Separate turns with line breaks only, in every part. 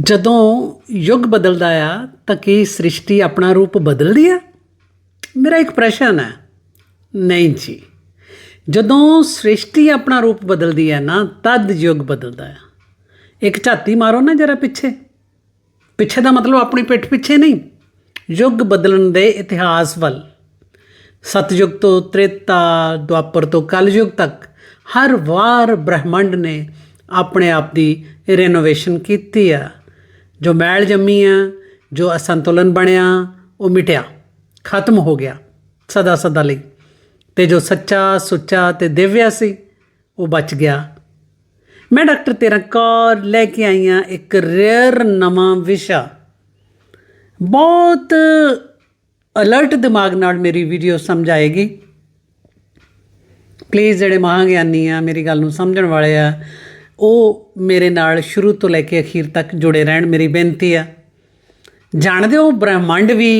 ਜਦੋਂ ਯੁੱਗ ਬਦਲਦਾ ਆ, ਤਾਂ ਕੀ ਸ੍ਰਿਸ਼ਟੀ ਆਪਣਾ ਰੂਪ ਬਦਲਦੀ ਆ? ਮੇਰਾ ਇੱਕ ਪ੍ਰਸ਼ਨ ਹੈ। ਨਹੀਂ ਜੀ। ਜਦੋਂ ਸ੍ਰਿਸ਼ਟੀ ਆਪਣਾ ਰੂਪ ਬਦਲਦੀ ਹੈ ਨਾ, ਤਦ ਯੁੱਗ ਬਦਲਦਾ ਆ। ਇੱਕ ਝਾਤੀ ਮਾਰੋ ਨਾ ਜਰਾ ਪਿੱਛੇ। ਪਿੱਛੇ ਦਾ ਮਤਲਬ ਆਪਣੀ ਪਿੱਠ ਪਿੱਛੇ ਨਹੀਂ। ਯੁੱਗ ਬਦਲਣ ਦੇ ਇਤਿਹਾਸ ਵੱਲ। ਸਤਯੁਗ ਤੋਂ ਤ੍ਰੇਤਾ, ਦੁਆਪਰ ਤੋਂ ਕਲਯੁਗ ਤੱਕ ਹਰ ਵਾਰ ਬ੍ਰਹਿਮੰਡ ਨੇ ਆਪਣੇ ਆਪ ਦੀ ਰੈਨੋਵੇਸ਼ਨ ਕੀਤੀ ਆ। ਜੋ ਮੈਲ ਜੰਮੀ ਆ, ਜੋ ਅਸੰਤੁਲਨ ਬਣਿਆ, ਉਹ ਮਿਟਿਆ, ਖਤਮ ਹੋ ਗਿਆ ਸਦਾ ਸਦਾ ਲਈ। ਤੇ ਜੋ ਸੱਚਾ, ਸੁੱਚਾ ਤੇ ਦਿਵਿਆ ਸੀ, ਉਹ ਬਚ ਗਿਆ। ਮੈਂ ਡਾਕਟਰ ਤੇਰਾ ਕੌਰ ਲੈ ਕੇ ਆਈ ਹਾਂ ਇੱਕ ਰੇਅਰ ਨਵਾਂ ਵਿਸ਼ਾ। ਬਹੁਤ ਅਲਰਟ ਦਿਮਾਗ ਨਾਲ ਮੇਰੀ ਵੀਡੀਓ ਸਮਝਾਏਗੀ। ਪਲੀਜ਼ ਜਿਹੜੇ ਮਹਾਂਗਿਆਨੀ ਆ, ਮੇਰੀ ਗੱਲ ਨੂੰ ਸਮਝਣ ਵਾਲੇ ਆ ਉਹ ਮੇਰੇ ਨਾਲ ਸ਼ੁਰੂ ਤੋਂ ਲੈ ਕੇ ਅਖੀਰ ਤੱਕ ਜੁੜੇ ਰਹਿਣ ਮੇਰੀ ਬੇਨਤੀ ਆ। ਜਾਣਦੇ ਹੋ ਬ੍ਰਹਿਮੰਡ ਵੀ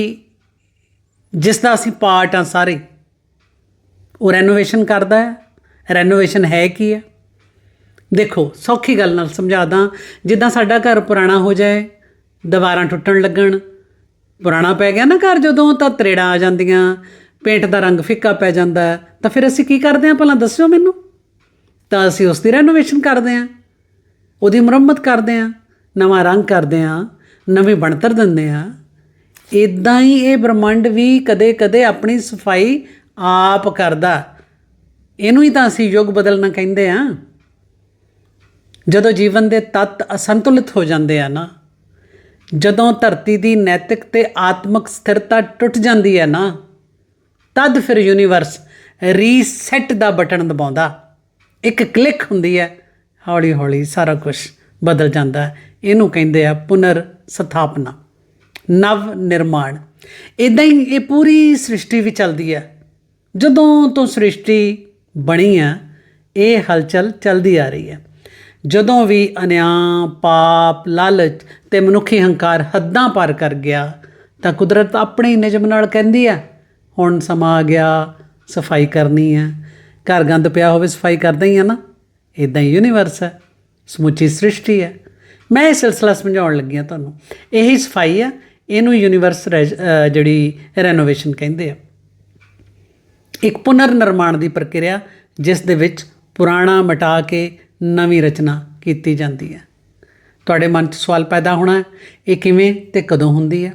ਜਿਸ ਦਾ ਅਸੀਂ ਪਾਰਟ ਆ ਸਾਰੇ, ਉਹ ਰੈਨੋਵੇਸ਼ਨ ਕਰਦਾ ਹੈ ਰੈਨੋਵੇਸ਼ਨ ਹੈ ਕੀ ਹੈ ਦੇਖੋ, ਸੌਖੀ ਗੱਲ ਨਾਲ ਸਮਝਾ ਦਾਂ, ਜਿੱਦਾਂ ਸਾਡਾ ਘਰ ਪੁਰਾਣਾ ਹੋ ਜਾਏ, ਦੀਵਾਰਾਂ ਟੁੱਟਣ ਲੱਗਣ, ਪੁਰਾਣਾ ਪੈ ਗਿਆ ਨਾ ਘਰ ਜਦੋਂ, ਤਾਂ ਤਰੇੜਾਂ ਆ ਜਾਂਦੀਆਂ, ਪੇਂਟ ਦਾ ਰੰਗ ਫਿੱਕਾ ਪੈ ਜਾਂਦਾ, ਤਾਂ ਫਿਰ ਅਸੀਂ ਕੀ ਕਰਦੇ ਹਾਂ ਭਲਾ ਦੱਸਿਓ ਮੈਨੂੰ। ਤਾਂ ਅਸੀਂ ਉਸ ਦੀ ਰੈਨੋਵੇਸ਼ਨ ਕਰਦੇ ਹਾਂ, ਉਹਦੀ ਮੁਰੰਮਤ ਕਰਦੇ ਹਾਂ, ਨਵਾਂ ਰੰਗ ਕਰਦੇ ਹਾਂ, ਨਵੇਂ ਬਣਤਰ ਦਿੰਦੇ ਹਾਂ। ਇਦਾਂ ਹੀ ਇਹ ਬ੍ਰਹਮੰਡ ਵੀ ਕਦੇ-ਕਦੇ ਆਪਣੀ ਸਫ਼ਾਈ ਆਪ ਕਰਦਾ। ਇਹਨੂੰ ਹੀ ਤਾਂ ਅਸੀਂ ਯੁੱਗ ਬਦਲਣਾ ਕਹਿੰਦੇ ਆ ਜਦੋਂ ਜੀਵਨ ਦੇ ਤੱਤ ਅਸੰਤੁਲਿਤ ਹੋ ਜਾਂਦੇ ਆ ਨਾ, ਜਦੋਂ ਧਰਤੀ ਦੀ ਨੈਤਿਕ ਤੇ ਆਤਮਿਕ ਸਥਿਰਤਾ ਟੁੱਟ ਜਾਂਦੀ ਹੈ ਨਾ, ਤਦ ਫਿਰ ਯੂਨੀਵਰਸ ਰੀਸੈਟ ਦਾ ਬਟਨ ਦਬਾਉਂਦਾ। ਇੱਕ ਕਲਿੱਕ ਹੁੰਦੀ ਹੈ, ਹੌਲੀ ਹੌਲੀ ਸਾਰਾ ਕੁਝ ਬਦਲ ਜਾਂਦਾ ਹੈ। ਇਹਨੂੰ ਕਹਿੰਦੇ ਆ ਪੁਨਰ ਸਥਾਪਨਾ, ਨਵ ਨਿਰਮਾਣ। ਇਦਾਂ ਹੀ ਇਹ ਪੂਰੀ ਸ੍ਰਿਸ਼ਟੀ ਵੀ ਚੱਲਦੀ ਹੈ। ਜਦੋਂ ਤੋਂ ਸ੍ਰਿਸ਼ਟੀ ਬਣੀ ਆ ਇਹ ਹਲਚਲ ਚੱਲਦੀ ਆ ਰਹੀ ਹੈ। ਜਦੋਂ ਵੀ ਅਨਿਆ, ਪਾਪ, ਲਾਲਚ ਤੇ ਮਨੁੱਖੀ ਹੰਕਾਰ ਹੱਦਾਂ ਪਾਰ ਕਰ ਗਿਆ, ਤਾਂ ਕੁਦਰਤ ਆਪਣੇ ਨਿਯਮ ਨਾਲ ਕਹਿੰਦੀ ਆ ਹੁਣ ਸਮਾਂ ਆ ਗਿਆ, ਸਫ਼ਾਈ ਕਰਨੀ ਹੈ। ਘਰ ਗੰਦ ਪਿਆ ਹੋਵੇ, ਸਫ਼ਾਈ ਕਰਦਾ ਹੀ ਆ ਨਾ। ਇਦਾਂ ਹੀ ਯੂਨੀਵਰਸ ਹੈ, ਸਮੁੱਚੀ ਸ੍ਰਿਸ਼ਟੀ ਹੈ। ਮੈਂ ਇਹ ਸਿਲਸਿਲਾ ਸਮਝਾਉਣ ਲੱਗੀ ਹਾਂ ਤੁਹਾਨੂੰ। ਇਹੀ ਸਫ਼ਾਈ ਆ, ਇਹਨੂੰ ਯੂਨੀਵਰਸ ਰੈਜ- ਜਿਹੜੀ ਰੈਨੋਵੇਸ਼ਨ ਕਹਿੰਦੇ ਆ। ਇੱਕ ਪੁਨਰ ਨਿਰਮਾਣ ਦੀ ਪ੍ਰਕਿਰਿਆ, ਜਿਸ ਦੇ ਵਿੱਚ ਪੁਰਾਣਾ ਮਿਟਾ ਕੇ ਨਵੀਂ ਰਚਨਾ ਕੀਤੀ ਜਾਂਦੀ ਹੈ। ਤੁਹਾਡੇ ਮਨ 'ਚ ਸਵਾਲ ਪੈਦਾ ਹੋਣਾ ਇਹ ਕਿਵੇਂ ਤੇ ਕਦੋਂ ਹੁੰਦੀ ਹੈ?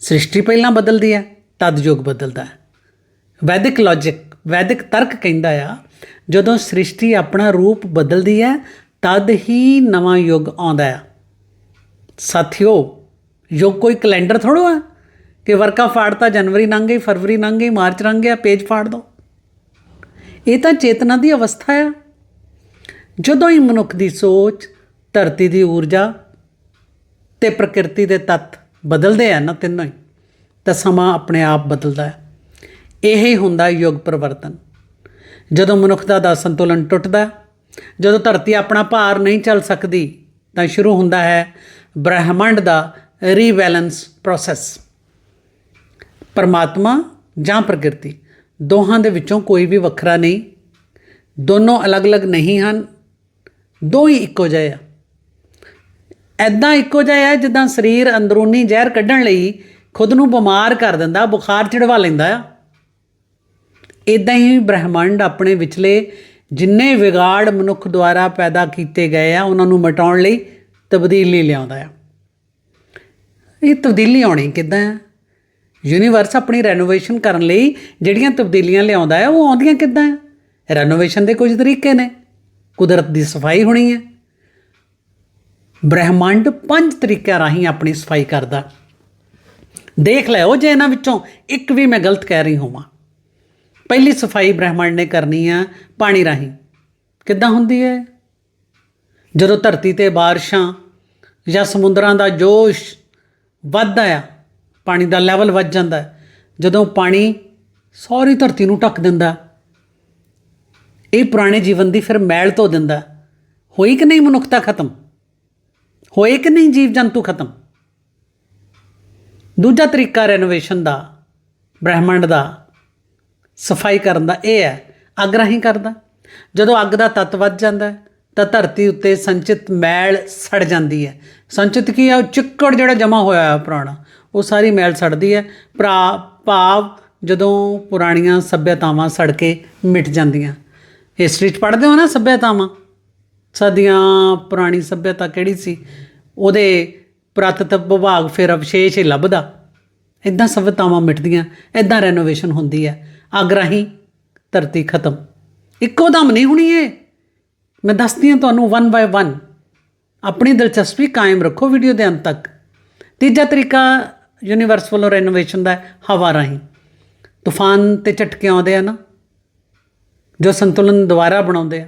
ਸ੍ਰਿਸ਼ਟੀ ਪਹਿਲਾਂ ਬਦਲਦੀ ਹੈ, ਤਦ ਯੁੱਗ ਬਦਲਦਾ ਹੈ। ਵੈਦਿਕ ਲੌਜੀਕ ਵੈਦਿਕ ਤਰਕ ਕਹਿੰਦਾ ਆ, ਜਦੋਂ ਸ੍ਰਿਸ਼ਟੀ ਆਪਣਾ ਰੂਪ ਬਦਲਦੀ ਹੈ, ਤਦ ਹੀ ਨਵਾਂ ਯੁੱਗ ਆਉਂਦਾ ਹੈ ਸਾਥੀਓ, ਯੁੱਗ ਕੋਈ ਕੈਲੰਡਰ ਥੋੜੋ ਆ ਕਿ ਵਰਕਾ ਫਾੜਤਾ ਜਨਵਰੀ ਲੰਘ ਗਈ, ਫਰਵਰੀ ਲੰਘ ਗਈ, ਮਾਰਚ ਲੰਘ ਗਿਆ, ਪੇਜ ਫਾੜ ਦੋ। ਇਹ ਤਾਂ ਚੇਤਨਾ ਦੀ ਅਵਸਥਾ ਆ। ਜਦੋਂ ਹੀ ਮਨੁੱਖ ਦੀ ਸੋਚ, ਧਰਤੀ ਦੀ ਊਰਜਾ ਤੇ ਪ੍ਰਕਿਰਤੀ ਦੇ ਤੱਤ ਬਦਲਦੇ ਆ ਨਾ ਤਿੰਨੋਂ ਹੀ, ਤਾਂ ਸਮਾਂ ਆਪਣੇ ਆਪ ਬਦਲਦਾ ਹੈ ਇਹ ਹੁੰਦਾ ਯੁੱਗ ਪਰਿਵਰਤਨ। ਜਦੋਂ ਮਨੁੱਖਤਾ ਦਾ ਸੰਤੁਲਨ ਟੁੱਟਦਾ, ਜਦੋਂ ਧਰਤੀ ਆਪਣਾ ਭਾਰ ਨਹੀਂ ਚੱਲ ਸਕਦੀ, ਤਾਂ ਸ਼ੁਰੂ ਹੁੰਦਾ ਹੈ ਬ੍ਰਹਿਮੰਡ ਦਾ ਰੀਬੈਲੈਂਸ ਪ੍ਰੋਸੈਸ। ਪਰਮਾਤਮਾ ਜਾਂ ਪ੍ਰਕਿਰਤੀ, ਦੋਹਾਂ ਦੇ ਵਿੱਚੋਂ ਕੋਈ ਵੀ ਵੱਖਰਾ ਨਹੀਂ। ਦੋਨੋਂ ਅਲੱਗ-ਅਲੱਗ ਨਹੀਂ ਹਨ, ਦੋ ਹੀ ਇੱਕੋ ਜਿਹੇ ਆ। ਐਦਾਂ ਇੱਕੋ ਜਿਹਾ ਹੈ ਜਿੱਦਾਂ ਸਰੀਰ ਅੰਦਰੂਨੀ ਜ਼ਹਿਰ ਕੱਢਣ ਲਈ ਖੁਦ ਨੂੰ ਬਿਮਾਰ ਕਰ ਦਿੰਦਾ, ਬੁਖਾਰ ਚੜਵਾ ਲੈਂਦਾ ਆ। ਇਦਾਂ ਹੀ ਬ੍ਰਹਿਮੰਡ ਆਪਣੇ ਵਿਚਲੇ ਜਿੰਨੇ ਵਿਗਾੜ ਮਨੁੱਖ ਦੁਆਰਾ ਪੈਦਾ ਕੀਤੇ ਗਏ ਆ, ਉਹਨਾਂ ਨੂੰ ਮਿਟਾਉਣ ਲਈ ਤਬਦੀਲੀ ਲਿਆਉਂਦਾ ਆ। ਇਹ ਤਬਦੀਲੀ ਆਉਣੀ ਕਿੱਦਾਂ ਆ? ਯੂਨੀਵਰਸ ਆਪਣੀ ਰੈਨੋਵੇਸ਼ਨ ਕਰਨ ਲਈ ਜਿਹੜੀਆਂ ਤਬਦੀਲੀਆਂ ਲਿਆਉਂਦਾ ਹੈ ਉਹ ਆਉਂਦੀਆਂ ਕਿੱਦਾਂ ਹੈ ਰੈਨੋਵੇਸ਼ਨ ਦੇ ਕੁਝ ਤਰੀਕੇ ਨੇ। ਕੁਦਰਤ ਦੀ ਸਫ਼ਾਈ ਹੋਣੀ ਹੈ ਬ੍ਰਹਿਮੰਡ ਪੰਜ ਤਰੀਕਿਆਂ ਰਾਹੀਂ ਆਪਣੀ ਸਫ਼ਾਈ ਕਰਦਾ। ਦੇਖ ਲਿਓ ਜੇ ਇਹਨਾਂ ਵਿੱਚੋਂ ਇੱਕ ਵੀ ਮੈਂ ਗਲਤ ਕਹਿ ਰਹੀ ਹੋਵਾਂ। ਪਹਿਲੀ ਸਫ਼ਾਈ ਬ੍ਰਹਿਮੰਡ ਨੇ ਕਰਨੀ ਆ ਪਾਣੀ ਰਾਹੀਂ। ਕਿੱਦਾਂ ਹੁੰਦੀ ਹੈ ਜਦੋਂ ਧਰਤੀ ਤੇ ਬਾਰਿਸ਼ਾਂ ਜਾਂ ਸਮੁੰਦਰਾਂ ਦਾ ਜੋਸ਼ ਵੱਧਦਾ ਆ, ਪਾਣੀ ਦਾ ਲੈਵਲ ਵੱਧ ਜਾਂਦਾ ਜਦੋਂ ਪਾਣੀ ਸਾਰੀ ਧਰਤੀ ਨੂੰ ਢੱਕ ਦਿੰਦਾ, ਇਹ ਪੁਰਾਣੇ ਜੀਵਨ ਦੀ ਫਿਰ ਮੈਲ ਧੋ ਦਿੰਦਾ ਹੋਈ ਕਿ ਨਹੀਂ ਮਨੁੱਖਤਾ ਖਤਮ? ਹੋਏ ਕਿ ਨਹੀਂ ਜੀਵ ਜੰਤੂ ਖਤਮ? ਦੂਜਾ ਤਰੀਕਾ ਰੈਨੋਵੇਸ਼ਨ ਦਾ, ਬ੍ਰਹਿਮੰਡ ਦਾ ਸਫ਼ਾਈ ਕਰਨ ਦਾ ਇਹ ਹੈ, ਅੱਗ ਰਾਹੀਂ ਕਰਦਾ। ਜਦੋਂ ਅੱਗ ਦਾ ਤੱਤ ਵੱਧ ਜਾਂਦਾ ਤਾਂ ਧਰਤੀ ਉੱਤੇ ਸੰਚਿਤ ਮੈਲ ਸੜ ਜਾਂਦੀ ਹੈ। ਸੰਚਿਤ ਕੀ ਹੈ? ਉਹ ਚਿੱਕੜ ਜਿਹੜਾ ਜਮਾ ਹੋਇਆ ਹੈ ਪੁਰਾਣਾ, ਉਹ ਸਾਰੀ ਮੈਲ ਸੜਦੀ ਹੈ। ਭਰਾ ਭਾਵ ਜਦੋਂ ਪੁਰਾਣੀਆਂ ਸੱਭਿਅਤਾਵਾਂ ਸੜ ਕੇ ਮਿਟ ਜਾਂਦੀਆਂ। ਹਿਸਟਰੀ 'ਚ ਪੜ੍ਹਦੇ ਹੋ ਨਾ ਸੱਭਿਅਤਾਵਾਂ? ਸਦੀਆਂ ਪੁਰਾਣੀ ਸੱਭਿਅਤਾ ਕਿਹੜੀ ਸੀ? ਉਹਦੇ ਪੁਰਾਤਤਵ ਵਿਭਾਗ ਫਿਰ ਅਵਸ਼ੇਸ਼ ਹੀ ਲੱਭਦਾ। ਇਦਾਂ ਸੱਭਿਅਤਾਵਾਂ ਮਿਟਦੀਆਂ ਇਦਾਂ ਰੈਨੋਵੇਸ਼ਨ ਹੁੰਦੀ ਹੈ। ਅੱਗ ਰਾਹੀਂ ਧਰਤੀ ਖਤਮ। ਇੱਕੋ ਦਮ ਨਹੀਂ ਹੋਣੀ ਇਹ। ਮੈਂ ਦੱਸਦੀ ਹਾਂ ਤੁਹਾਨੂੰ ਵਨ ਬਾਏ ਵਨ ਆਪਣੀ ਦਿਲਚਸਪੀ ਕਾਇਮ ਰੱਖੋ ਵੀਡੀਓ ਦੇ ਅੰਤ ਤੱਕ। ਤੀਜਾ ਤਰੀਕਾ ਯੂਨੀਵਰਸ ਵੱਲੋਂ ਰੈਨੋਵੇਸ਼ਨ ਦਾ ਹਵਾ ਰਾਹੀਂ। ਤੂਫਾਨ ਤੇ ਝਟਕੇ ਆਉਂਦੇ ਆ ਨਾ, ਜੋ ਸੰਤੁਲਨ ਦੁਬਾਰਾ ਬਣਾਉਂਦੇ ਆ।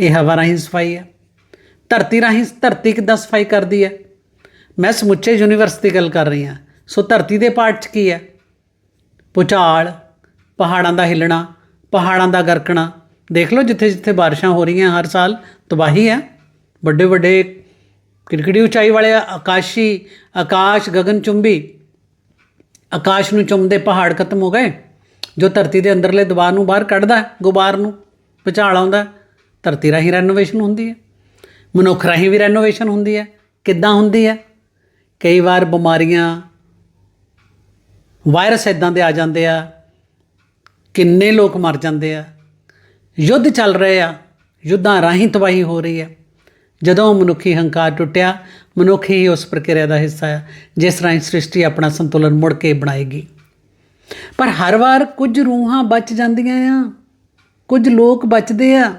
ਇਹ ਹਵਾ ਰਾਹੀਂ ਸਫ਼ਾਈ ਹੈ। ਧਰਤੀ ਰਾਹੀਂ ਧਰਤੀ ਕਿੱਦਾਂ ਸਫ਼ਾਈ ਕਰਦੀ ਹੈ? ਮੈਂ ਸਮੁੱਚੇ ਯੂਨੀਵਰਸ ਦੀ ਗੱਲ ਕਰ ਰਹੀ ਹਾਂ। ਸੋ ਧਰਤੀ ਦੇ ਪਾਰਟ 'ਚ ਕੀ ਹੈ? ਭੂਚਾਲ ਪਹਾੜਾਂ ਦਾ ਹਿੱਲਣਾ, ਪਹਾੜਾਂ ਦਾ ਗਰਕਣਾ। ਦੇਖ ਲਓ ਜਿੱਥੇ ਜਿੱਥੇ ਬਾਰਿਸ਼ਾਂ ਹੋ ਰਹੀਆਂ ਹਰ ਸਾਲ, ਤਬਾਹੀ ਹੈ। ਵੱਡੇ ਵੱਡੇ ਕਿਰਕੜੀ ਉਚਾਈ ਵਾਲੇ ਆਕਾਸ਼ੀ, ਆਕਾਸ਼ ਗਗਨਚੁੰਬੀ ਆਕਾਸ਼ ਨੂੰ ਚੁੰਮਦੇ ਪਹਾੜ ਖਤਮ ਹੋ ਗਏ। ਜੋ ਧਰਤੀ ਦੇ ਅੰਦਰਲੇ ਦਬਾਅ ਨੂੰ ਬਾਹਰ ਕੱਢਦਾ ਗੁਬਾਰ ਨੂੰ ਭੁਚਾਲ ਆਉਂਦਾ ਧਰਤੀ ਰਾਹੀਂ ਰੈਨੋਵੇਸ਼ਨ ਹੁੰਦੀ ਹੈ। ਮਨੁੱਖ ਰਾਹੀਂ ਵੀ ਰੈਨੋਵੇਸ਼ਨ ਹੁੰਦੀ ਹੈ। ਕਿੱਦਾਂ ਹੁੰਦੀ ਹੈ? ਕਈ ਵਾਰ ਬਿਮਾਰੀਆਂ ਵਾਇਰਸ ਇਦਾਂ ਦੇ ਆ ਜਾਂਦੇ ਆ, ਕਿੰਨੇ ਲੋਕ ਮਰ ਜਾਂਦੇ ਆ। ਯੁੱਧ ਚੱਲ ਰਹੇ ਆ, ਯੁੱਧਾਂ ਰਾਹੀਂ ਤਬਾਹੀ ਹੋ ਰਹੀ ਹੈ ਜਦੋਂ ਮਨੁੱਖੀ ਹੰਕਾਰ ਟੁੱਟਿਆ, ਮਨੁੱਖ ਹੀ ਉਸ ਪ੍ਰਕਿਰਿਆ ਦਾ ਹਿੱਸਾ ਹੈ ਜਿਸ ਰਾਹੀਂ ਸ੍ਰਿਸ਼ਟੀ ਆਪਣਾ ਸੰਤੁਲਨ ਮੁੜ ਕੇ ਬਣਾਏਗੀ। ਪਰ ਹਰ ਵਾਰ ਕੁਝ ਰੂਹਾਂ ਬਚ ਜਾਂਦੀਆਂ ਆ, ਕੁਝ ਲੋਕ ਬਚਦੇ ਆ।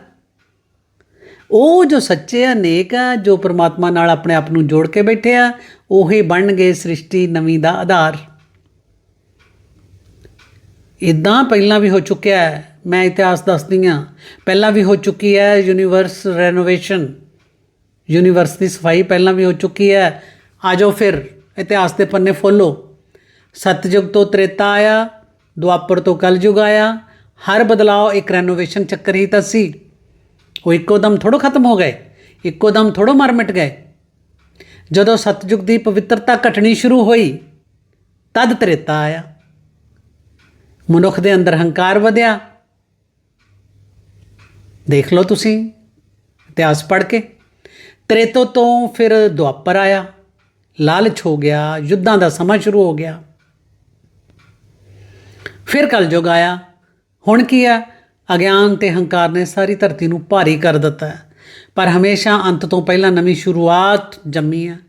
ਉਹ ਜੋ ਸੱਚੇ ਆ, ਨੇਕ ਆ, ਜੋ ਪ੍ਰਮਾਤਮਾ ਨਾਲ ਆਪਣੇ ਆਪ ਨੂੰ ਜੋੜ ਕੇ ਬੈਠੇ ਆ, ਉਹੀ ਬਣਨਗੇ ਸ੍ਰਿਸ਼ਟੀ ਨਵੀਂ ਦਾ ਆਧਾਰ। ਇਦਾਂ ਪਹਿਲਾਂ ਵੀ ਹੋ ਚੁੱਕਿਆ ਹੈ, ਮੈਂ ਇਤਿਹਾਸ ਦੱਸਦੀ ਹਾਂ। ਪਹਿਲਾਂ ਵੀ ਹੋ ਚੁੱਕੀ ਹੈ ਯੂਨੀਵਰਸ ਰੈਨੋਵੇਸ਼ਨ ਯੂਨੀਵਰਸ ਦੀ ਸਫ਼ਾਈ ਪਹਿਲਾਂ ਵੀ ਹੋ ਚੁੱਕੀ ਹੈ। ਆ ਜਾਓ ਫਿਰ, ਇਤਿਹਾਸ ਦੇ ਪੰਨੇ ਫੋਲੋ। ਸਤਜੁਗ ਤੋਂ ਤ੍ਰੇਤਾ ਆਇਆ, ਦੁਆਪਰ ਤੋਂ ਕਲਯੁਗ ਆਇਆ। ਹਰ ਬਦਲਾਅ ਇੱਕ ਰੈਨੋਵੇਸ਼ਨ ਚੱਕਰ ਹੀ ਤਾਂ ਸੀ। ਉਹ ਇੱਕੋ ਦਮ ਥੋੜੋ ਖਤਮ ਹੋ ਗਏ, ਇੱਕੋ ਦਮ ਥੋੜੋ ਮਰ ਮਿਟ ਗਏ। ਜਦੋਂ ਸਤਜੁਗ ਦੀ ਪਵਿੱਤਰਤਾ ਘਟਣੀ ਸ਼ੁਰੂ ਹੋਈ, ਤਦ ਤ੍ਰੇਤਾ ਆਇਆ। ਮਨੁੱਖ ਦੇ ਅੰਦਰ ਹੰਕਾਰ ਵਧਿਆ। ਦੇਖ ਲਓ ਤੁਸੀਂ, ਇਤਿਹਾਸ ਪੜ੍ਹ ਕੇ। ਤ੍ਰੇਤੋ ਤੋਂ ਫਿਰ ਦੁਆਪਰ ਆਇਆ। ਲਾਲਚ ਹੋ ਗਿਆ, ਯੁੱਧਾਂ ਦਾ ਸਮਾਂ ਸ਼ੁਰੂ ਹੋ ਗਿਆ। ਫਿਰ ਕਲਯੁਗ ਆਇਆ। ਹੁਣ ਕੀ ਆ ਅਗਿਆਨ ਤੇ ਹੰਕਾਰ ਨੇ ਸਾਰੀ ਧਰਤੀ ਨੂੰ ਭਾਰੀ ਕਰ ਦਿੱਤਾ ਹੈ। ਪਰ ਹਮੇਸ਼ਾ ਅੰਤ ਤੋਂ ਪਹਿਲਾਂ ਨਵੀਂ ਸ਼ੁਰੂਆਤ ਜੰਮੀ ਹੈ।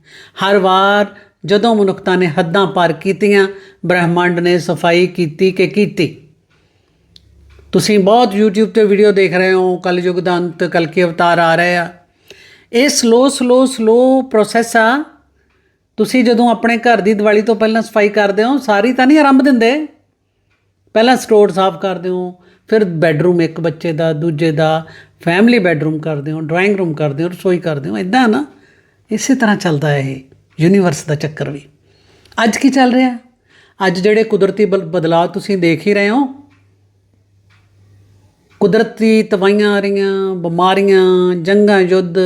ਹਰ ਵਾਰ ਜਦੋਂ ਮਨੁੱਖਤਾ ਨੇ ਹੱਦਾਂ ਪਾਰ ਕੀਤੀਆਂ, ਬ੍ਰਹਿਮੰਡ ਨੇ ਸਫ਼ਾਈ ਕੀਤੀ ਕਿ ਕੀਤੀ? ਤੁਸੀਂ ਬਹੁਤ YouTube ਤੇ ਵੀਡੀਓ ਦੇਖ ਰਹੇ ਹੋ, ਕਲਯੁਗ ਦਾ ਅੰਤ ਕਲਕੀ ਅਵਤਾਰ ਆ ਰਹੇ ਆ। ਇਹ ਸਲੋ ਸਲੋ ਸਲੋ ਪ੍ਰੋਸੈਸ ਆ। ਤੁਸੀਂ ਜਦੋਂ ਆਪਣੇ ਘਰ ਦੀ ਦੀਵਾਲੀ ਤੋਂ ਪਹਿਲਾਂ ਸਫ਼ਾਈ ਕਰਦੇ ਹੋ, ਸਾਰੀ ਤਾਂ ਨਹੀਂ ਆਰੰਭ ਦਿੰਦੇ? ਪਹਿਲਾਂ ਸਟੋਰ ਸਾਫ਼ ਕਰਦੇ ਹੋ, ਫਿਰ ਬੈੱਡਰੂਮ ਇੱਕ ਬੱਚੇ ਦਾ, ਦੂਜੇ ਦਾ ਫੈਮਿਲੀ ਬੈੱਡਰੂਮ ਕਰਦੇ ਹੋ ਡਰਾਇੰਗ ਰੂਮ ਕਰਦੇ ਹੋ, ਰਸੋਈ ਕਰਦੇ ਹੋ ਇਦਾਂ ਨਾ। ਇਸੇ ਤਰ੍ਹਾਂ ਚੱਲਦਾ ਹੈ ਇਹ। ਯੂਨੀਵਰਸ ਦਾ ਚੱਕਰ ਵੀ। ਅੱਜ ਕੀ ਚੱਲ ਰਿਹਾ? ਅੱਜ ਜਿਹੜੇ ਕੁਦਰਤੀ ਬਲ- ਬਦਲਾਅ ਤੁਸੀਂ ਦੇਖ ਹੀ ਰਹੇ ਹੋ, ਕੁਦਰਤੀ ਤਬਾਹੀਆਂ ਆ ਰਹੀਆਂ, ਬਿਮਾਰੀਆਂ, ਜੰਗਾਂ ਯੁੱਧ,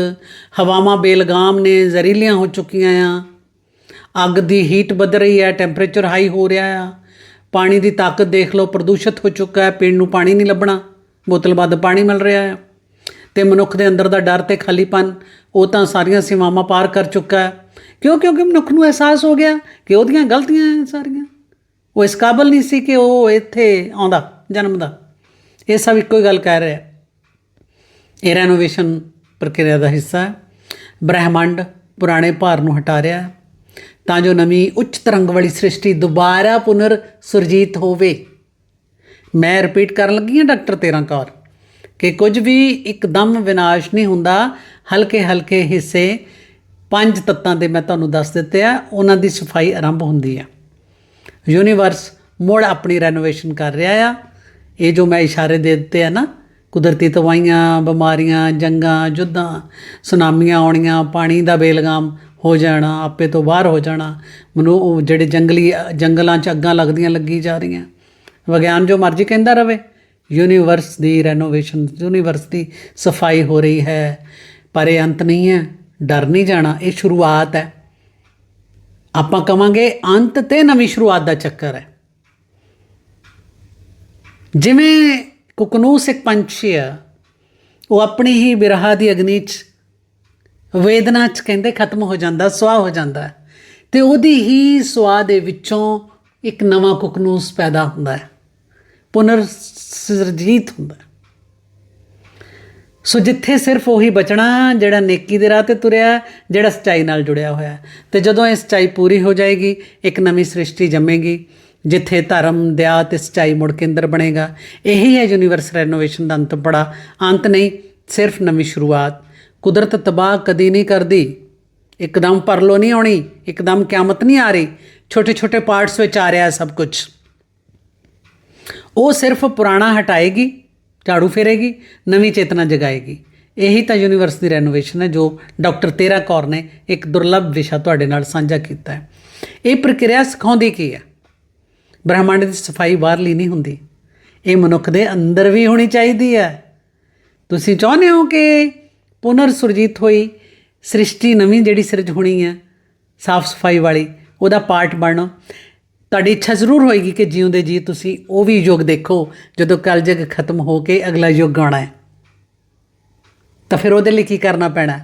ਹਵਾਵਾਂ ਬੇਲਗਾਮ ਨੇ ਜ਼ਹਿਰੀਲੀਆਂ ਹੋ ਚੁੱਕੀਆਂ ਆ। ਅੱਗ ਦੀ ਹੀਟ ਵੱਧ ਰਹੀ ਹੈ ਟੈਂਪਰੇਚਰ ਹਾਈ ਹੋ ਰਿਹਾ ਆ। ਪਾਣੀ ਦੀ ਤਾਕਤ ਦੇਖ ਲਓ, ਪ੍ਰਦੂਸ਼ਿਤ ਹੋ ਚੁੱਕਾ ਹੈ, ਪੀਣ ਨੂੰ ਪਾਣੀ ਨਹੀਂ ਲੱਭਣਾ ਬੋਤਲਬੱਧ ਪਾਣੀ ਮਿਲ ਰਿਹਾ ਹੈ ਤੇ ਮਨੁੱਖ ਦੇ ਅੰਦਰ ਦਾ ਡਰ ਤੇ ਖਾਲੀਪਨ, ਉਹ ਤਾਂ ਸਾਰੀਆਂ ਸੀਮਾਵਾਂ ਪਾਰ ਕਰ ਚੁੱਕਾ ਹੈ। ਕਿਉਂ? ਕਿਉਂਕਿ ਮਨੁੱਖ ਨੂੰ ਅਹਿਸਾਸ ਹੋ ਗਿਆ ਕਿ ਉਹਦੀਆਂ ਗਲਤੀਆਂ ਹੈ ਸਾਰੀਆਂ। ਉਹ ਇਸ ਕਾਬਲ ਨਹੀਂ ਸੀ ਕਿ ਉਹ ਇੱਥੇ ਆਉਂਦਾ ਜਨਮ ਦਾ ਇਹ ਸਭ ਇੱਕੋ ਹੀ ਗੱਲ ਕਹਿ ਰਿਹਾ ਇਹ ਰੈਨੋਵੇਸ਼ਨ ਪ੍ਰਕਿਰਿਆ ਦਾ ਹਿੱਸਾ ਹੈ। ਬ੍ਰਹਿਮੰਡ ਪੁਰਾਣੇ ਭਾਰ ਨੂੰ ਹਟਾ ਰਿਹਾ ਹੈ। ਤਾਂ ਜੋ ਨਵੀਂ ਉੱਚ ਤਰੰਗ ਵਾਲੀ ਸ੍ਰਿਸ਼ਟੀ ਦੁਬਾਰਾ ਪੁਨਰ ਸੁਰਜੀਤ ਹੋਵੇ। ਮੈਂ ਰਿਪੀਟ ਕਰਨ ਲੱਗੀ ਹਾਂ, ਡਾਕਟਰ ਤੇਰਾਂ ਕੌਰ ਕਿ ਕੁਝ ਵੀ ਇੱਕਦਮ ਵਿਨਾਸ਼ ਨਹੀਂ ਹੁੰਦਾ ਹਲਕੇ ਹਲਕੇ ਹਿੱਸੇ, ਪੰਜ ਤੱਤਾਂ ਦੇ ਮੈਂ ਤੁਹਾਨੂੰ ਦੱਸ ਦਿੱਤੇ ਆ, ਉਹਨਾਂ ਦੀ ਸਫ਼ਾਈ ਆਰੰਭ ਹੁੰਦੀ ਆ। ਯੂਨੀਵਰਸ ਮੁੜ ਆਪਣੀ ਰੈਨੋਵੇਸ਼ਨ ਕਰ ਰਿਹਾ ਆ। ਇਹ ਜੋ ਮੈਂ ਇਸ਼ਾਰੇ ਦੇ ਦਿੱਤੇ ਆ ਨਾ, ਕੁਦਰਤੀ ਤਬਾਹੀਆਂ ਬਿਮਾਰੀਆਂ, ਜੰਗਾਂ, ਯੁੱਧਾਂ, ਸੁਨਾਮੀਆਂ ਆਉਣੀਆਂ, ਪਾਣੀ ਦਾ ਬੇਲਗਾਮ ਹੋ ਜਾਣਾ, ਆਪੇ ਤੋਂ ਬਾਹਰ ਹੋ ਜਾਣਾ, ਮਨੂ ਜਿਹੜੇ ਜੰਗਲੀ, ਜੰਗਲਾਂ 'ਚ ਅੱਗਾਂ ਲੱਗਦੀਆਂ, ਲੱਗੀ ਜਾ ਰਹੀਆਂ। ਵਿਗਿਆਨ ਜੋ ਮਰਜ਼ੀ ਕਹਿੰਦਾ ਰਵੇ। ਯੂਨੀਵਰਸ ਦੀ ਰੈਨੋਵੇਸ਼ਨ ਯੂਨੀਵਰਸ ਦੀ ਸਫ਼ਾਈ ਹੋ ਰਹੀ ਹੈ, ਪਰ ਇਹ ਅੰਤ ਨਹੀਂ ਹੈ, ਡਰ ਨਹੀਂ ਜਾਣਾ, ਇਹ ਸ਼ੁਰੂਆਤ ਹੈ। ਆਪਾਂ ਕਵਾਂਗੇ ਅੰਤ ਤੇ ਨਵੀਂ ਸ਼ੁਰੂਆਤ ਦਾ ਚੱਕਰ ਹੈ। ਜਿਵੇਂ ਕੁਕਨੂਸ ਇੱਕ ਪੰਛੀ ਆ, ਉਹ ਆਪਣੀ ਹੀ ਬਿਰਹਾ ਦੀ ਅਗਨੀ 'ਚ ਵੇਦਨਾ 'ਚ ਕਹਿੰਦੇ ਖਤਮ ਹੋ ਜਾਂਦਾ, ਸੁਆਹ ਹੋ ਜਾਂਦਾ ਹੈ। ਤੇ ਉਹਦੀ ਹੀ ਸੁਆਹ ਦੇ ਵਿੱਚੋਂ ਇੱਕ ਨਵਾਂ ਕੁਕਨੂਸ ਪੈਦਾ ਹੁੰਦਾ ਹੈ। ਪੁਨਰ ਸਿਰਜੀਤ ਹੁੰਦਾ। ਸੋ ਜਿੱਥੇ ਸਿਰਫ ਉਹੀ ਬਚਣਾ, ਜਿਹੜਾ ਨੇਕੀ ਦੇ ਰਾਹ ਤੇ ਤੁਰਿਆ, ਜਿਹੜਾ ਸਚਾਈ ਨਾਲ ਜੁੜਿਆ ਹੋਇਆ। ਹੈ। ਤੇ ਜਦੋਂ ਇਹ ਸਚਾਈ ਪੂਰੀ ਹੋ ਜਾਏਗੀ, ਇੱਕ ਨਵੀਂ ਸ੍ਰਿਸ਼ਟੀ ਜੰਮੇਗੀ, ਜਿੱਥੇ ਧਰਮ, ਦਇਆ ਤੇ ਸਚਾਈ ਮੁੜ ਕੇਂਦਰ ਬਣੇਗਾ। ਇਹੀ ਹੈ ਯੂਨੀਵਰਸ ਰੈਨੋਵੇਸ਼ਨ ਦਾ ਅੰਤ ਬੜਾ। ਅੰਤ ਨਹੀਂ, ਸਿਰਫ ਨਵੀਂ ਸ਼ੁਰੂਆਤ। ਕੁਦਰਤ ਤਬਾਹ ਕਦੀ ਨਹੀਂ ਕਰਦੀ। ਇੱਕਦਮ ਪਰਲੋ ਨਹੀਂ ਆਉਣੀ, ਇੱਕਦਮ ਕਿਆਮਤ ਨਹੀਂ ਆ ਰਹੀ। ਛੋਟੇ ਛੋਟੇ ਪਾਰਟਸ ਵਿੱਚ ਆ ਰਿਹਾ ਸਭ ਕੁਝ ਉਹ ਸਿਰਫ ਪੁਰਾਣਾ ਹਟਾਏਗੀ, ਝਾੜੂ ਫੇਰੇਗੀ, ਨਵੀਂ ਚੇਤਨਾ ਜਗਾਏਗੀ। ਇਹੀ ਤਾਂ ਯੂਨੀਵਰਸ ਦੀ ਰੈਨੋਵੇਸ਼ਨ ਹੈ ਜੋ ਡਾਕਟਰ ਤੇਰਾ ਕੌਰ ਨੇ ਇੱਕ ਦੁਰਲੱਭ ਵਿਸ਼ਾ ਤੁਹਾਡੇ ਨਾਲ ਸਾਂਝਾ ਕੀਤਾ ਹੈ। ਇਹ ਪ੍ਰਕਿਰਿਆ ਸਿਖਾਉਂਦੀ ਕੀ ਹੈ? ਬ੍ਰਹਿਮੰਡ ਦੀ ਸਫ਼ਾਈ ਬਾਹਰਲੀ ਨਹੀਂ ਹੁੰਦੀ। ਇਹ ਮਨੁੱਖ ਦੇ ਅੰਦਰ ਵੀ ਹੋਣੀ ਚਾਹੀਦੀ ਹੈ। ਤੁਸੀਂ ਚਾਹੁੰਦੇ ਹੋ ਕਿ ਪੁਨਰ ਸੁਰਜੀਤ ਹੋਈ, ਸ੍ਰਿਸ਼ਟੀ ਨਵੀਂ ਜਿਹੜੀ ਸਿਰਜ ਹੋਣੀ ਹੈ, ਸਾਫ਼ ਸਫ਼ਾਈ ਵਾਲੀ, ਉਹਦਾ ਪਾਰਟ ਬਣੋ। ਤੁਹਾਡੀ ਇੱਛਾ ਜ਼ਰੂਰ ਹੋਏਗੀ ਕਿ ਜਿਉਂਦੇ ਜੀ ਤੁਸੀਂ ਉਹ ਵੀ ਯੁੱਗ ਦੇਖੋ, ਜਦੋਂ ਕਲਯੁਗ ਖਤਮ ਹੋ ਕੇ ਅਗਲਾ ਯੁੱਗ ਆਉਣਾ ਹੈ। ਤਾਂ ਫਿਰ ਉਹਦੇ ਲਈ ਕੀ ਕਰਨਾ ਪੈਣਾ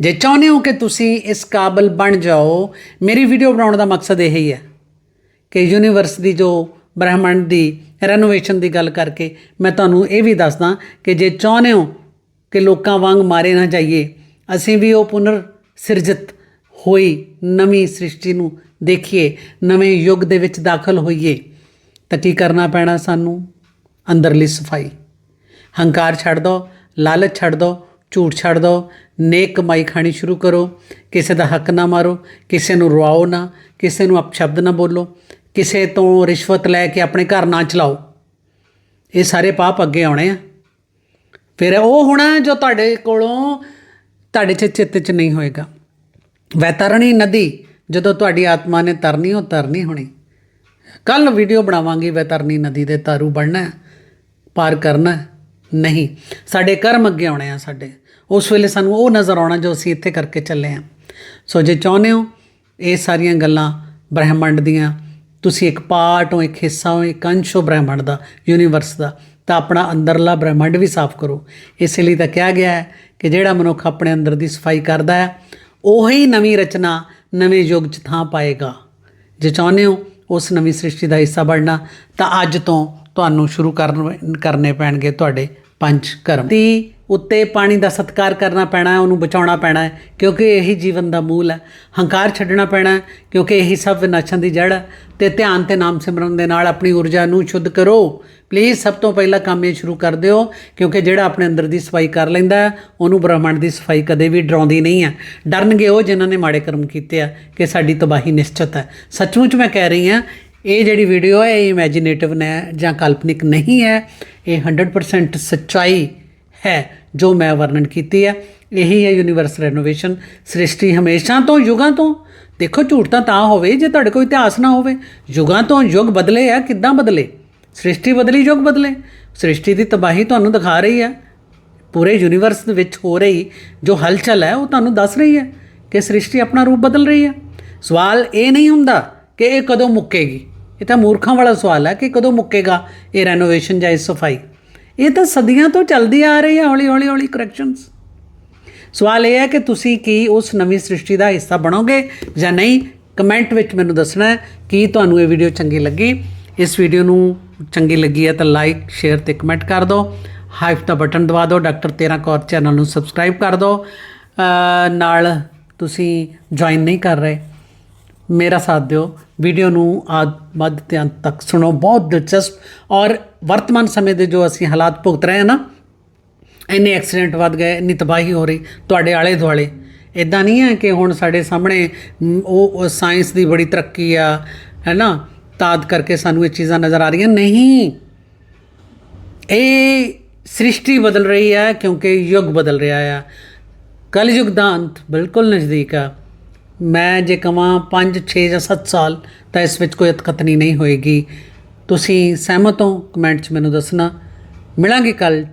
ਜੇ ਚਾਹੁੰਦੇ ਹੋ ਕਿ ਤੁਸੀਂ ਇਸ ਕਾਬਲ ਬਣ ਜਾਓ, ਮੇਰੀ ਵੀਡੀਓ ਬਣਾਉਣ ਦਾ ਮਕਸਦ ਇਹ ਹੀ ਹੈ ਕਿ ਯੂਨੀਵਰਸ ਦੀ ਜੋ ਬ੍ਰਹਿਮੰਡ ਦੀ ਰੈਨੋਵੇਸ਼ਨ ਦੀ ਗੱਲ ਕਰਕੇ ਮੈਂ ਤੁਹਾਨੂੰ ਇਹ ਵੀ ਦੱਸਦਾ ਕਿ ਜੇ ਚਾਹੁੰਦੇ ਹੋ ਕਿ ਲੋਕਾਂ ਵਾਂਗ ਮਾਰੇ ਨਾ ਜਾਈਏ, ਅਸੀਂ ਵੀ ਉਹ ਪੁਨਰ ਸਿਰਜਿਤ ਹੋਈ ਨਵੀਂ ਸ੍ਰਿਸ਼ਟੀ ਨੂੰ ਦੇਖੀਏ, ਨਵੇਂ ਯੁੱਗ ਦੇ ਵਿੱਚ ਦਾਖਲ ਹੋਈਏ, ਤਾਂ ਕੀ ਕਰਨਾ ਪੈਣਾ ਸਾਨੂੰ? ਅੰਦਰਲੀ ਸਫ਼ਾਈ। ਹੰਕਾਰ ਛੱਡ ਦਿਓ ਲਾਲਚ ਛੱਡ ਦਿਓ ਝੂਠ ਛੱਡ ਦਿਓ ਨੇਕ ਕਮਾਈ ਖਾਣੀ ਸ਼ੁਰੂ ਕਰੋ, ਕਿਸੇ ਦਾ ਹੱਕ ਨਾ ਮਾਰੋ, ਕਿਸੇ ਨੂੰ ਰਵਾਓ ਨਾ, ਕਿਸੇ ਨੂੰ ਅਪਸ਼ਬਦ ਨਾ ਬੋਲੋ, ਕਿਸੇ ਤੋਂ ਰਿਸ਼ਵਤ ਲੈ ਕੇ ਆਪਣੇ ਘਰ ਨਾ ਚਲਾਓ। ਇਹ ਸਾਰੇ ਪਾਪ ਅੱਗੇ ਆਉਣੇ ਆ। ਫਿਰ ਉਹ ਹੋਣਾ ਜੋ ਤੁਹਾਡੇ ਕੋਲੋਂ ਤੁਹਾਡੇ ਚ ਚਿੱਤ ਚ ਨਹੀਂ ਹੋਏਗਾ। ਵੈਤਰਣੀ ਨਦੀ, ਜਦੋਂ ਤੁਹਾਡੀ ਆਤਮਾ ਨੇ ਤਰਨੀ, ਉਹ ਤਰਨੀ ਹੋਣੀ। ਕੱਲ ਵੀਡੀਓ ਬਣਾਵਾਂਗੇ ਵੈਤਰਨੀ ਨਦੀ ਦੇ ਤਾਰੂ ਬਣਨਾ ਪਾਰ ਕਰਨਾ ਨਹੀਂ। ਸਾਡੇ ਕਰਮ ਅੱਗੇ ਆਉਣੇ ਆ ਸਾਡੇ। ਉਸ ਵੇਲੇ ਸਾਨੂੰ ਉਹ ਨਜ਼ਰ ਆਉਣਾ ਜੋ ਅਸੀਂ ਇੱਥੇ ਕਰਕੇ ਚੱਲੇ ਆ ਸੋ ਜੇ ਚਾਹੁੰਦੇ ਹੋ ਇਹ ਸਾਰੀਆਂ ਗੱਲਾਂ ਬ੍ਰਹਿਮੰਡ ਦੀਆਂ, ਤੁਸੀਂ ਇੱਕ ਪਾਰਟ ਹੋ ਇੱਕ ਹਿੱਸਾ ਹੋ ਇੱਕ ਅੰਸ਼ ਹੋ ਬ੍ਰਹਿਮੰਡ ਦਾ ਯੂਨੀਵਰਸ ਦਾ, ਤਾਂ ਆਪਣਾ ਅੰਦਰਲਾ ਬ੍ਰਹਿਮੰਡ ਵੀ ਸਾਫ਼ ਕਰੋ। ਇਸ ਲਈ ਤਾਂ ਕਿਹਾ ਗਿਆ ਹੈ ਕਿ ਜਿਹੜਾ ਮਨੁੱਖ ਆਪਣੇ ਅੰਦਰ ਦੀ ਸਫ਼ਾਈ ਕਰਦਾ ਹੈ ਉਹੀ ਨਵੀਂ ਰਚਨਾ ਨਵੇਂ ਯੁੱਗ 'ਚ ਥਾਂ ਪਾਏਗਾ। ਜੇ ਚਾਹੁੰਦੇ ਹੋ ਉਸ ਨਵੀਂ ਸ੍ਰਿਸ਼ਟੀ ਦਾ ਹਿੱਸਾ ਬਣਨਾ, ਤਾਂ ਅੱਜ ਤੋਂ ਤੁਹਾਨੂੰ ਸ਼ੁਰੂ ਕਰਨ, ਕਰਨੇ ਪੈਣਗੇ ਤੁਹਾਡੇ ਪੰਜ ਕਰਮ। ਤੀ ਉੱਤੇ ਪਾਣੀ ਦਾ ਸਤਕਾਰ ਕਰਨਾ ਪੈਣਾ ਹੈ, ਉਹਨੂੰ ਬਚਾਉਣਾ ਪੈਣਾ ਹੈ, ਕਿਉਂਕਿ ਇਹੀ ਜੀਵਨ ਦਾ ਮੂਲ ਹੈ। ਹੰਕਾਰ ਛੱਡਣਾ ਪੈਣਾ ਹੈ, ਕਿਉਂਕਿ ਇਹੀ ਸਭ ਵਿਨਾਸ਼ਾਂ ਦੀ ਜੜ ਹੈ। ਤੇ ਧਿਆਨ ਤੇ ਨਾਮ ਸਿਮਰਨ ਦੇ ਨਾਲ ਆਪਣੀ ਊਰਜਾ ਨੂੰ ਸ਼ੁੱਧ ਕਰੋ। ਪਲੀਜ਼ ਸਭ ਤੋਂ ਪਹਿਲਾਂ ਕੰਮ ਇਹ ਸ਼ੁਰੂ ਕਰ ਦਿਓ, ਕਿਉਂਕਿ ਜਿਹੜਾ ਆਪਣੇ ਅੰਦਰ ਦੀ ਸਫ਼ਾਈ ਕਰ ਲੈਂਦਾ ਉਹਨੂੰ ਬ੍ਰਹਮੰਡ ਦੀ ਸਫ਼ਾਈ ਕਦੇ ਵੀ ਡਰਾਉਂਦੀ ਨਹੀਂ ਹੈ। ਡਰਨਗੇ ਉਹ ਜਿਨ੍ਹਾਂ ਨੇ ਮਾੜੇ ਕਰਮ ਕੀਤੇ ਆ, ਕਿ ਸਾਡੀ ਤਬਾਹੀ ਨਿਸ਼ਚਿਤ ਹੈ। ਸੱਚਮੁੱਚ ਮੈਂ ਕਹਿ ਰਹੀ ਹਾਂ, ਇਹ ਜਿਹੜੀ ਵੀਡੀਓ ਹੈ, ਇਹ ਇਮੇਜਿਨੇਟਿਵ ਨੇ, ਜਾਂ ਕਾਲਪਨਿਕ ਨਹੀਂ ਹੈ, ਇਹ 100% ਸੱਚਾਈ ਹੈ। ਜੋ ਮੈਂ ਵਰਣਨ ਕੀਤੀ ਹੈ, ਇਹੀ ਹੈ ਯੂਨੀਵਰਸ ਰੈਨੋਵੇਸ਼ਨ ਸ੍ਰਿਸ਼ਟੀ ਹਮੇਸ਼ਾ ਤੋਂ ਯੁਗਾਂ ਤੋਂ। ਦੇਖੋ, ਝੂਠ ਤਾਂ ਤਾਂ ਹੋਵੇ, ਜੇ ਤੁਹਾਡੇ ਕੋਈ ਇਤਿਹਾਸ ਨਾ ਹੋਵੇ। ਯੁਗਾਂ ਤੋਂ ਯੁੱਗ ਬਦਲੇ ਆ, ਕਿੱਦਾਂ ਬਦਲੇ? ਸ੍ਰਿਸ਼ਟੀ ਬਦਲੀ, ਯੁੱਗ ਬਦਲੇ। ਸ੍ਰਿਸ਼ਟੀ ਦੀ ਤਬਾਹੀ ਤੁਹਾਨੂੰ ਦਿਖਾ ਰਹੀ ਹੈ। ਪੂਰੇ ਯੂਨੀਵਰਸ ਦੇ ਵਿੱਚ ਹੋ ਰਹੀ ਜੋ ਹਲਚਲ ਹੈ, ਉਹ ਤੁਹਾਨੂੰ ਦੱਸ ਰਹੀ ਹੈ ਕਿ ਸ੍ਰਿਸ਼ਟੀ ਆਪਣਾ ਰੂਪ ਬਦਲ ਰਹੀ ਹੈ। ਸਵਾਲ ਇਹ ਨਹੀਂ ਹੁੰਦਾ ਕਿ ਇਹ ਕਦੋਂ ਮੁੱਕੇਗੀ। ਇਹ ਤਾਂ ਮੂਰਖਾਂ ਵਾਲਾ ਸਵਾਲ ਹੈ ਕਿ ਕਦੋਂ ਮੁੱਕੇਗਾ ਇਹ ਰੈਨੋਵੇਸ਼ਨ ਜਾਂ ਇਹ ਸਫ਼ਾਈ। ਇਹ ਤਾਂ ਸਦੀਆਂ ਤੋਂ ਚੱਲਦੀ ਆ ਰਹੀ ਹੈ ਹੌਲੀ ਹੌਲੀ ਹੌਲੀ ਕਰੈਕਸ਼ਨਸ ਸਵਾਲ ਇਹ ਹੈ ਕਿ ਤੁਸੀਂ ਕੀ ਉਸ ਨਵੀਂ ਸ੍ਰਿਸ਼ਟੀ ਦਾ ਹਿੱਸਾ ਬਣੋਗੇ ਜਾਂ ਨਹੀਂ? ਕਮੈਂਟ ਵਿੱਚ ਮੈਨੂੰ ਦੱਸਣਾ ਹੈ ਕਿ ਤੁਹਾਨੂੰ ਇਹ ਵੀਡੀਓ ਚੰਗੀ ਲੱਗੀ। ਇਸ ਵੀਡੀਓ ਨੂੰ ਚੰਗੀ ਲੱਗੀ ਹੈ ਤਾਂ ਲਾਈਕ ਸ਼ੇਅਰ ਤੇ ਕਮੈਂਟ ਕਰ ਦਿਓ। ਹਾਈਪ ਦਾ ਬਟਨ ਦਬਾ ਦਿਓ। ਡਾਕਟਰ ਤੇਰਾ ਕੌਰ ਚੈਨਲ ਨੂੰ ਸਬਸਕ੍ਰਾਈਬ ਕਰ ਦਿਓ। ਨਾਲ ਤੁਸੀਂ ਜੁਆਇਨ ਨਹੀਂ ਕਰ ਰਹੇ, ਮੇਰਾ ਸਾਥ ਦਿਓ। ਵੀਡੀਓ ਨੂੰ ਆਦ ਮੱਧ ਤੇ ਅੰਤ ਤੱਕ ਸੁਣੋ। ਬਹੁਤ ਦਿਲਚਸਪ ਔਰ ਵਰਤਮਾਨ ਸਮੇਂ ਦੇ ਜੋ ਅਸੀਂ ਹਾਲਾਤ ਭੁਗਤ ਰਹੇ ਹਾਂ ਨਾ, ਇੰਨੇ ਐਕਸੀਡੈਂਟ ਵੱਧ ਗਏ, ਇੰਨੀ ਤਬਾਹੀ ਹੋ ਰਹੀ, ਤੁਹਾਡੇ ਆਲੇ ਦੁਆਲੇ। ਇਦਾਂ ਨਹੀਂ ਹੈ ਕਿ ਹੁਣ ਸਾਡੇ ਸਾਹਮਣੇ ਉਹ ਸਾਇੰਸ ਦੀ ਬੜੀ ਤਰੱਕੀ ਆ ਹੈ ਨਾ ਤਾਦ ਕਰਕੇ ਸਾਨੂੰ ਇਹ ਚੀਜ਼ਾਂ ਨਜ਼ਰ ਆ ਰਹੀਆਂ। ਨਹੀਂ। ਇਹ ਸ੍ਰਿਸ਼ਟੀ ਬਦਲ ਰਹੀ ਹੈ ਕਿਉਂਕਿ ਯੁੱਗ ਬਦਲ ਰਿਹਾ ਆ। ਕਲਯੁਗ ਦਾ ਅੰਤ ਬਿਲਕੁਲ ਨਜ਼ਦੀਕ ਆ। ਮੈਂ ਜੇ ਕਵਾਂ 5 6 ਜਾਂ 7 ਸਾਲ ਤਾਂ ਇਸ ਵਿੱਚ ਕੋਈ ਅਤਕਤਨੀ ਨਹੀਂ ਹੋਏਗੀ। ਤੁਸੀਂ ਸਹਿਮਤ ਹੋ ਕਮੈਂਟ 'ਚ ਮੈਨੂੰ ਦੱਸਣਾ। ਮਿਲਾਂਗੇ ਕੱਲ